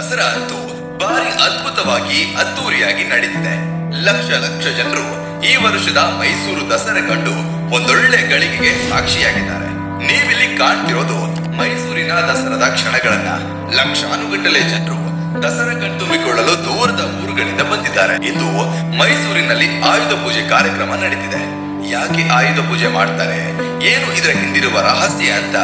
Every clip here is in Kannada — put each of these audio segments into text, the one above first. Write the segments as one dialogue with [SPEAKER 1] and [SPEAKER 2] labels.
[SPEAKER 1] ದಸರಾ ಅಂತೂ ಭಾರಿ ಅದ್ಭುತವಾಗಿ ಅದ್ದೂರಿಯಾಗಿ ನಡೆದಿದೆ. ಲಕ್ಷ ಲಕ್ಷ ಜನರು ಈ ವರ್ಷದ ಮೈಸೂರು ದಸರಾ ಕಂಡು ಒಂದೊಳ್ಳೆ ಗಳಿಗೆಗೆ ಸಾಕ್ಷಿಯಾಗಿದ್ದಾರೆ. ನೀವಿಲ್ಲಿ ಕಾಣ್ತಿರೋದು ಮೈಸೂರಿನ ದಸರಾದ ಕ್ಷಣಗಳನ್ನ. ಲಕ್ಷಾನುಗಟ್ಟಲೆ ಜನರು ದಸರಾ ಕಣ್ತುಂಬಿಕೊಳ್ಳಲು ದೂರದ ಊರುಗಳಿಂದ ಬಂದಿದ್ದಾರೆ. ಇಂದು ಮೈಸೂರಿನಲ್ಲಿ ಆಯುಧ ಪೂಜೆ ಕಾರ್ಯಕ್ರಮ ನಡೆದಿದೆ ಯಾಕೆ ಆಯುಧ ಪೂಜೆ ಮಾಡ್ತಾರೆ? ಏನು ಇದರ ಹಿಂದಿರುವ ರಹಸ್ಯ ಅಂತ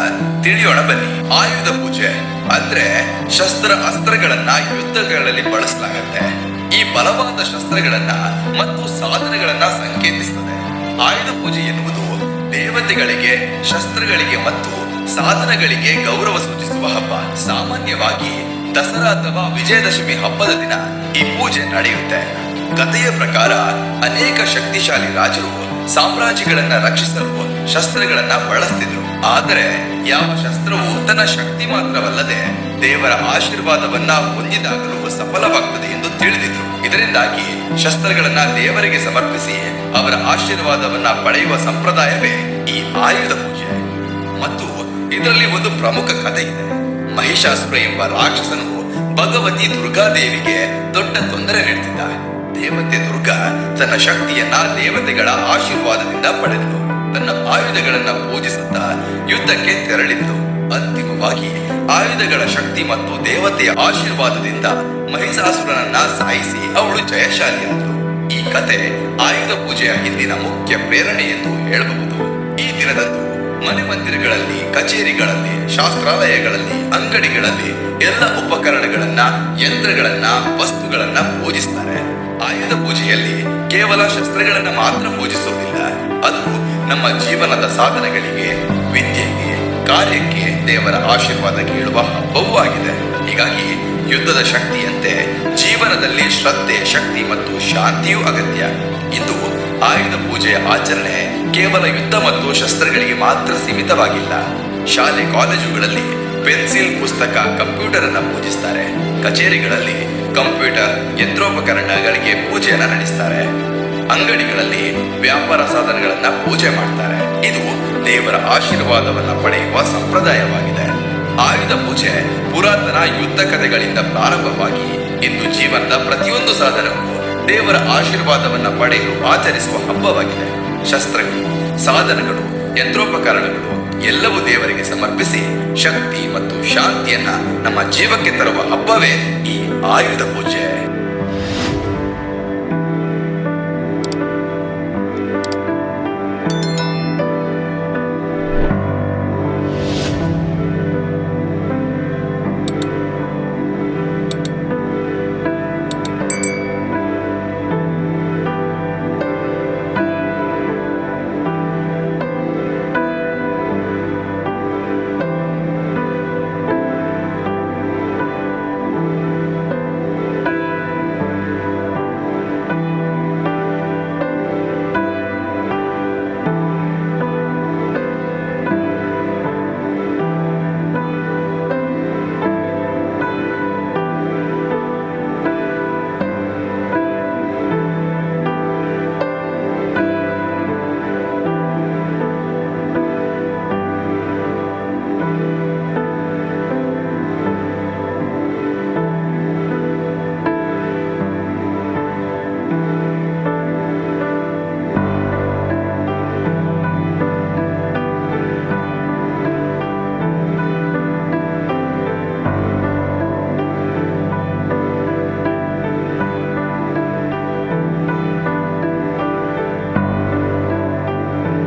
[SPEAKER 1] ತಿಳಿಯೋಣ ಬನ್ನಿ. ಆಯುಧ ಪೂಜೆ ಅಂದ್ರೆ ಶಸ್ತ್ರ ಅಸ್ತ್ರಗಳನ್ನ ಯುದ್ಧಗಳಲ್ಲಿ ಬಳಸಲಾಗತ್ತೆ. ಈ ಬಲವಾದ ಶಸ್ತ್ರಗಳನ್ನ ಮತ್ತು ಸಾಧನಗಳನ್ನ ಸಂಕೇತಿಸುತ್ತದೆ ಆಯುಧ ಪೂಜೆ ಎನ್ನುವುದು ದೇವತೆಗಳಿಗೆ, ಶಸ್ತ್ರಗಳಿಗೆ ಮತ್ತು ಸಾಧನಗಳಿಗೆ ಗೌರವ ಸೂಚಿಸುವ ಹಬ್ಬ. ಸಾಮಾನ್ಯವಾಗಿ ದಸರಾ ಅಥವಾ ವಿಜಯದಶಮಿ ಹಬ್ಬದ ದಿನ ಈ ಪೂಜೆ ನಡೆಯುತ್ತೆ. ಕಥೆಯ ಪ್ರಕಾರ ಅನೇಕ ಶಕ್ತಿಶಾಲಿ ರಾಜರು ಸಾಮ್ರಾಜ್ಯಗಳನ್ನ ರಕ್ಷಿಸಲು ಶಸ್ತ್ರಗಳನ್ನ ಬಳಸ್ತಿದ್ರು. ಆದರೆ ಯಾವ ಶಸ್ತ್ರವು ತನ್ನ ಶಕ್ತಿ ಮಾತ್ರವಲ್ಲದೆ ದೇವರ ಆಶೀರ್ವಾದವನ್ನ ಹೊಂದಿದಾಗಲೂ ಸಫಲವಾಗ್ತದೆ ಎಂದು ತಿಳಿದಿದ್ರು. ಇದರಿಂದಾಗಿ ಶಸ್ತ್ರಗಳನ್ನ ದೇವರಿಗೆ ಸಮರ್ಪಿಸಿ ಅವರ ಆಶೀರ್ವಾದವನ್ನ ಪಡೆಯುವ ಸಂಪ್ರದಾಯವೇ ಈ ಆಯುಧ ಪೂಜೆ. ಮತ್ತು ಇದರಲ್ಲಿ ಒಂದು ಪ್ರಮುಖ ಕಥೆ ಇದೆ. ಮಹಿಷಾಸುರ ಎಂಬ ರಾಕ್ಷಸನು ಭಗವತಿ ದುರ್ಗಾದೇವಿಗೆ ದೊಡ್ಡ ತೊಂದರೆ ನೀಡುತ್ತಿದ್ದ ದೇವತೆ ದುರ್ಗಾ ತನ್ನ ಶಕ್ತಿಯನ್ನ ದೇವತೆಗಳ ಆಶೀರ್ವಾದದಿಂದ ಪಡೆದಳು ತನ್ನ ಆಯುಧಗಳನ್ನ ಪೂಜಿಸುತ್ತಾ ಯುದ್ಧಕ್ಕೆ ತೆರಳಿದ್ದು. ಅಂತಿಮವಾಗಿ ಆಯುಧಗಳ ಶಕ್ತಿ ಮತ್ತು ದೇವತೆಯ ಆಶೀರ್ವಾದದಿಂದ ಮಹಿಷಾಸುರನನ್ನ ಸಾಯಿಸಿ ಅವಳು ಜಯಶಾಲಿಯಾದಳು. ಈ ಕತೆ ಆಯುಧ ಪೂಜೆಯ ಹಿಂದಿನ ಮುಖ್ಯ ಪ್ರೇರಣೆ ಎಂದು ಹೇಳಬಹುದು. ಈ ದಿನದಂದು ಮನೆ ಮಂದಿರಗಳಲ್ಲಿ, ಕಚೇರಿಗಳಲ್ಲಿ, ಶಾಸ್ತ್ರಾಲಯಗಳಲ್ಲಿ, ಅಂಗಡಿಗಳಲ್ಲಿ ಎಲ್ಲ ಉಪಕರಣಗಳನ್ನ, ಯಂತ್ರಗಳನ್ನ, ವಸ್ತುಗಳನ್ನ ಪೂಜಿಸ್ತಾರೆ. ಆಯುಧ ಪೂಜೆಯಲ್ಲಿ ಕೇವಲ ಶಸ್ತ್ರಗಳನ್ನ ಮಾತ್ರ ಪೂಜಿಸುವುದಿಲ್ಲ. ಅದು ನಮ್ಮ ಜೀವನದ ಸಾಧನೆಗಳಿಗೆ, ವಿದ್ಯೆಗೆ, ಕಾರ್ಯಕ್ಕೆ ದೇವರ ಆಶೀರ್ವಾದ ಕೇಳುವ ಹಬ್ಬವೂ ಆಗಿದೆ. ಹೀಗಾಗಿ ಯುದ್ಧದ ಶಕ್ತಿಯಂತೆ ಜೀವನದಲ್ಲಿ ಶ್ರದ್ಧೆ, ಶಕ್ತಿ ಮತ್ತು ಶಾಂತಿಯೂ ಅಗತ್ಯ. ಇಂದು ಆಯುಧ ಪೂಜೆಯ ಆಚರಣೆ ಕೇವಲ ಯುದ್ಧ ಮತ್ತು ಶಸ್ತ್ರಗಳಿಗೆ ಮಾತ್ರ ಸೀಮಿತವಾಗಿಲ್ಲ. ಶಾಲೆ, ಕಾಲೇಜುಗಳಲ್ಲಿ ಪೆನ್ಸಿಲ್, ಪುಸ್ತಕ ಕಂಪ್ಯೂಟರ್ ಅನ್ನು ಪೂಜಿಸ್ತಾರೆ. ಕಚೇರಿಗಳಲ್ಲಿ ಕಂಪ್ಯೂಟರ್, ಯಂತ್ರೋಪಕರಣಗಳಿಗೆ ಪೂಜೆಯನ್ನು ನಡೆಸ್ತಾರೆ. ಅಂಗಡಿಗಳಲ್ಲಿ ವ್ಯಾಪಾರ ಸಾಧನಗಳನ್ನ ಪೂಜೆ ಮಾಡ್ತಾರೆ. ಇದು ದೇವರ ಆಶೀರ್ವಾದವನ್ನ ಪಡೆಯುವ ಸಂಪ್ರದಾಯವಾಗಿದೆ. ಆಯುಧ ಪೂಜೆ ಪುರಾತನ ಯುದ್ಧ ಕಥೆಗಳಿಂದ ಪ್ರಾರಂಭವಾಗಿ ಇಂದು ಜೀವನದ ಪ್ರತಿಯೊಂದು ಸಾಧನಕ್ಕೂ ದೇವರ ಆಶೀರ್ವಾದವನ್ನ ಪಡೆಯಲು ಆಚರಿಸುವ ಹಬ್ಬವಾಗಿದೆ. ಶಸ್ತ್ರಗಳು, ಸಾಧನಗಳು, ಯಂತ್ರೋಪಕರಣಗಳು ಎಲ್ಲವೂ ದೇವರಿಗೆ ಸಮರ್ಪಿಸಿ ಶಕ್ತಿ ಮತ್ತು ಶಾಂತಿಯನ್ನ ನಮ್ಮ ಜೀವಕ್ಕೆ ತರುವ ಹಬ್ಬವೇ ಈ ಆಯುಧ ಪೂಜೆ.